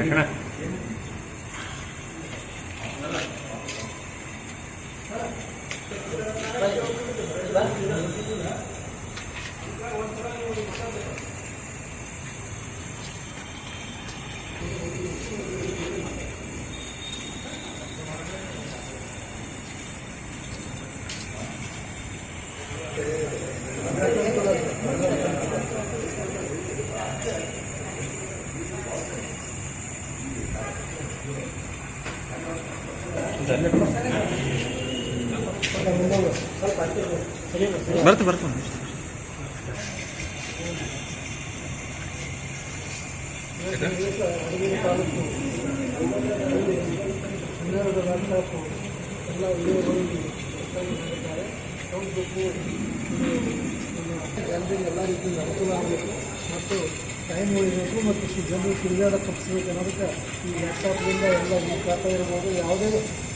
ఎక్కడ Gracias. ಬರ್ತು ಬರ್ತು. Laptop ಎಲ್ಲ ಎಲ್ಲ ರೀತಿಯಿಂದ ಅನುಕೂಲ ಆಗಬೇಕು ಮತ್ತು ಟೈಮ್ ಉಳಿಬೇಕು ಮತ್ತು ಜನರು ತಿರುಗಾಡ ತಪ್ಪಿಸ್ಬೇಕು ಅನ್ನೋದಕ್ಕೆ ಈ ಲ್ಯಾಪ್ಟಾಪ್ನಿಂದ ಎಲ್ಲ ಈ ಖಾತೆ ಇರ್ಬೋದು, ಯಾವುದೇ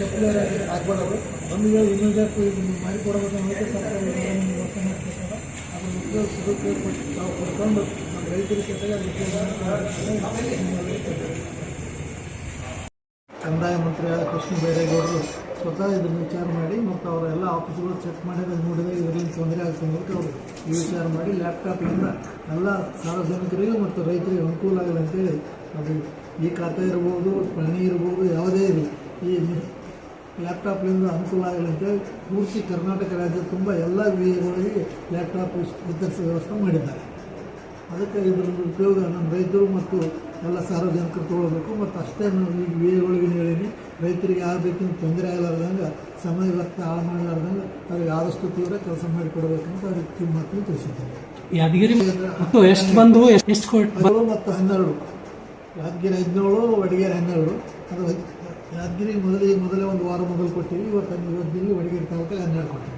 ಸ್ವೀಕರಿಸ್ಬಾರ್ದು ಆಗಿ ಆಗ್ಬಿಡೋದು ಒಂದು ಇದನ್ನು ಮಾಡಿಕೊಡಬೇಕು ಅನ್ನೋದಕ್ಕೆ ಸರ್ಕಾರ ವ್ಯವಸ್ಥೆ ಮಾಡ್ತಿರ್ತಾರೆ, ಅದರ ಉದ್ಯೋಗ ಸದುಪಯೋಗ ತಾವು ಪಡ್ಕೊಂಡು ನಮ್ಮ ರೈತರ ಜೊತೆಗೆ ಅದಕ್ಕೆ ನಿಮ್ಮಲ್ಲಿ ಕೇಳ್ಕೊಳ್ತೀನಿ. ಕಂದಾಯ ಮಂತ್ರಿಯಾದ ಕೃಷ್ಣ ಬೈರೇಗೌಡರು ಸ್ವತಃ ಇದನ್ನು ವಿಚಾರ ಮಾಡಿ ಮತ್ತು ಅವರ ಎಲ್ಲ ಆಫೀಸ್ಗಳು ಚೆಕ್ ಮಾಡಿದಾಗ ನೋಡಿದಾಗ ಇದರಿಂದ ತೊಂದರೆ ಆಗ್ತದೆ ಅವರು ಈ ವಿಚಾರ ಮಾಡಿ ಲ್ಯಾಪ್ಟಾಪಿಂದ ಎಲ್ಲ ಸಾರ್ವಜನಿಕರಿಗೆ ಮತ್ತು ರೈತರಿಗೆ ಅನುಕೂಲ ಆಗಲಿ ಅಂತೇಳಿ ಅದು ಈ ಖಾತೆ ಇರ್ಬೋದು ಪ್ರಾಣಿ ಇರ್ಬೋದು, ಯಾವುದೇ ಇರಲಿ. ಈ ಲ್ಯಾಪ್ಟಾಪ್ನಿಂದ ಅನುಕೂಲ ಆಗಲಿದೆ ಅಂತೇಳಿ ಪೂರ್ತಿ ಕರ್ನಾಟಕ ರಾಜ್ಯದ ತುಂಬ ಎಲ್ಲ ವಿಎಗಳಿಗೆ ಲ್ಯಾಪ್ಟಾಪ್ ವಿತರಿಸುವ ವ್ಯವಸ್ಥೆ ಮಾಡಿದ್ದಾರೆ. ಅದಕ್ಕೆ ಇದರ ಉಪಯೋಗ ನಮ್ಮ ರೈತರು ಮತ್ತು ಎಲ್ಲ ಸಾರ್ವಜನಿಕರು ತೊಗೊಳ್ಬೇಕು. ಮತ್ತು ಅಷ್ಟೇ ನಾವು ಈ ವೇಗಳಿಗೆ ಹೇಳೀನಿ ರೈತರಿಗೆ ಯಾವ ರೀತಿಯ ತೊಂದರೆ ಆಗಲಾರ್ದಂಗೆ ಸಮಯ ವ್ಯರ್ಥ ಹಾಳು ಮಾಡಲಾರ್ದಂಗೆ ಅವ್ರಿಗೆ ಆದಷ್ಟು ತೀವ್ರ ಕೆಲಸ ಮಾಡಿಕೊಡ್ಬೇಕಂತ ಅವ್ರಿಗೆ ಕಿಮ್ಮತ್ತು ತಿಳಿಸಿದ್ದಾರೆ ಯಾದಗಿರಿ ಮತ್ತು ಎಷ್ಟು ಬಂದು ಎಷ್ಟು ಮತ್ತು ಹನ್ನೆರಡು. ಯಾದಗಿರಿ ಹದಿನೇಳು ವಡಗೇರಿ ಹನ್ನೆರಡು. ಅದು ಯಾದಗಿರಿ ಮೊದಲಿಗೆ ಮೊದಲೇ ಒಂದು ವಾರ ಮೊದಲು ಕೊಟ್ಟಿವಿ ಇವತ್ತು ಇವತ್ತಿನಲ್ಲಿ ವಡಗೇರಿ ತಾಲೂಕಲ್ಲಿ ಹನ್ನೆರಡು ಕೊಟ್ಟಿವಿ